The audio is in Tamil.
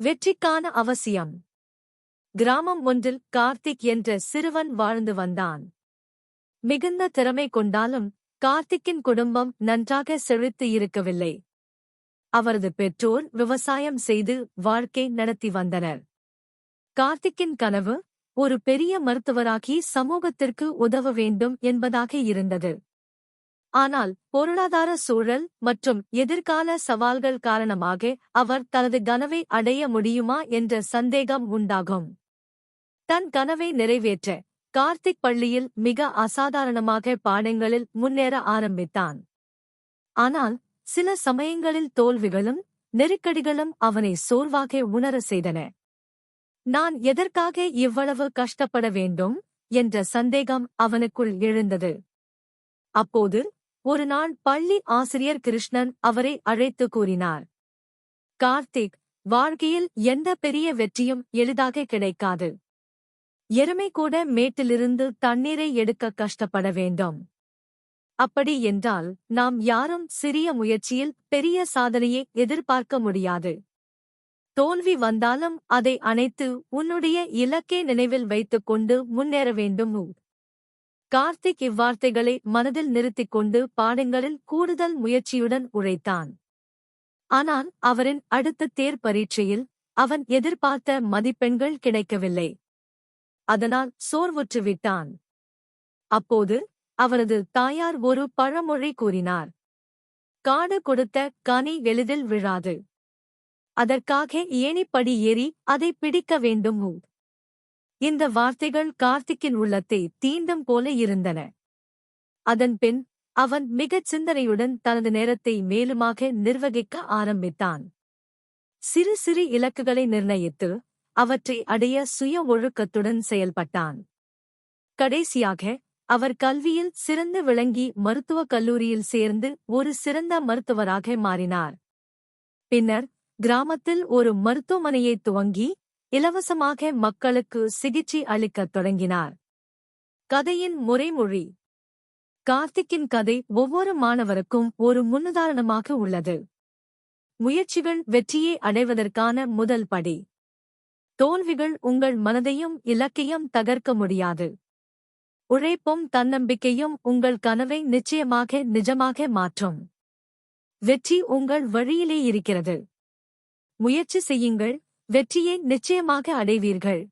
வெற்றிக்கான அவசியம். கிராமம் ஒன்றில் கார்த்திக் என்ற சிறுவன் வாழ்ந்து வந்தான். மிகுந்த திறமை கொண்டாலும் கார்த்திக்கின் குடும்பம் நன்றாக செழித்து இருக்கவில்லை. அவரது பெற்றோர் விவசாயம் செய்து வாழ்க்கை நடத்தி வந்தனர். கார்த்திக்கின் கனவு ஒரு பெரிய மருத்துவராகி சமூகத்திற்கு உதவ வேண்டும் என்பதாக இருந்தது. ஆனால் பொருளாதார சூழல் மற்றும் எதிர்கால சவால்கள் காரணமாக அவர் தனது கனவை அடைய முடியுமா என்ற சந்தேகம் உண்டாகும். தன் கனவை நிறைவேற்ற கார்த்திக் பள்ளியில் மிக அசாதாரணமாக பாடங்களில் முன்னேற ஆரம்பித்தான். ஆனால் சில சமயங்களில் தோல்விகளும் நெருக்கடிகளும் அவனை சோர்வாக உணர செய்தன. நான் எதற்காக இவ்வளவு கஷ்டப்பட வேண்டும்? என்ற சந்தேகம் அவனுக்குள் எழுந்தது. அப்போது ஒரு நாள் பள்ளி ஆசிரியர் கிருஷ்ணன் அவரை அழைத்து கூறினார். கார்த்திக் வாழ்க்கையில் எந்த பெரிய வெற்றியும் எளிதாக கிடைக்காது. எருமை கூட மேட்டிலிருந்து தண்ணீரை எடுக்க கஷ்டப்பட வேண்டும். அப்படி என்றால் நாம் யாரும் சிறிய முயற்சியில் பெரிய சாதனையை எதிர்பார்க்க முடியாது. தோல்வி வந்தாலும் அதை அணைத்து உன்னுடைய இலக்கை நினைவில் வைத்துக் கொண்டு முன்னேற வேண்டும். கார்த்திக் இவ்வார்த்தைகளை மனதில் நிறுத்திக் கொண்டு பாடங்களில் கூடுதல் முயற்சியுடன் உழைத்தான். ஆனால் அவரின் அடுத்த தேர் பரீட்சையில் அவன் எதிர்பார்த்த மதிப்பெண்கள் கிடைக்கவில்லை. அதனால் சோர்வுற்று விட்டான். அப்போது அவரது தாயார் ஒரு பழமொழி கூறினார். காடு கொடுத்த கனி எளிதில் விழாது. அதற்காக ஏணிப்படி ஏறி அதை பிடிக்க வேண்டும் இந்த வார்த்தைகள் கார்த்திக்கின் உள்ளத்தை தீண்டும் போல இருந்தன. அதன்பின் அவன் மிகச் சிந்தனையுடன் தனது நேரத்தை மேலுமாக நிர்வகிக்க ஆரம்பித்தான். சிறு சிறு இலக்குகளை நிர்ணயித்து அவற்றை அடைய சுய ஒழுக்கத்துடன் செயல்பட்டான். கடைசியாக அவர் கல்வியில் சிறந்து விளங்கி மருத்துவக் கல்லூரியில் சேர்ந்து ஒரு சிறந்த மருத்துவராக மாறினார். பின்னர் கிராமத்தில் ஒரு மருத்துவமனையை துவங்கி இலவசமாக மக்களுக்கு சிகிச்சை அளிக்கத் தொடங்கினார். கதையின் முறைமொழி. கார்த்திக்கின் கதை ஒவ்வொரு மாணவருக்கும் ஒரு முன்னுதாரணமாக உள்ளது. முயற்சிகள் வெற்றியை அடைவதற்கான முதல் படி. தோல்விகள் உங்கள் மனதையும் இலக்கையும் தகர்க்க முடியாது. உழைப்பும் தன்னம்பிக்கையும் உங்கள் கனவை நிச்சயமாக நிஜமாக மாற்றும். வெற்றி உங்கள் வழியிலே இருக்கிறது. முயற்சி செய்யுங்கள் வெற்றியை நிச்சயமாக அடைவீர்கள்.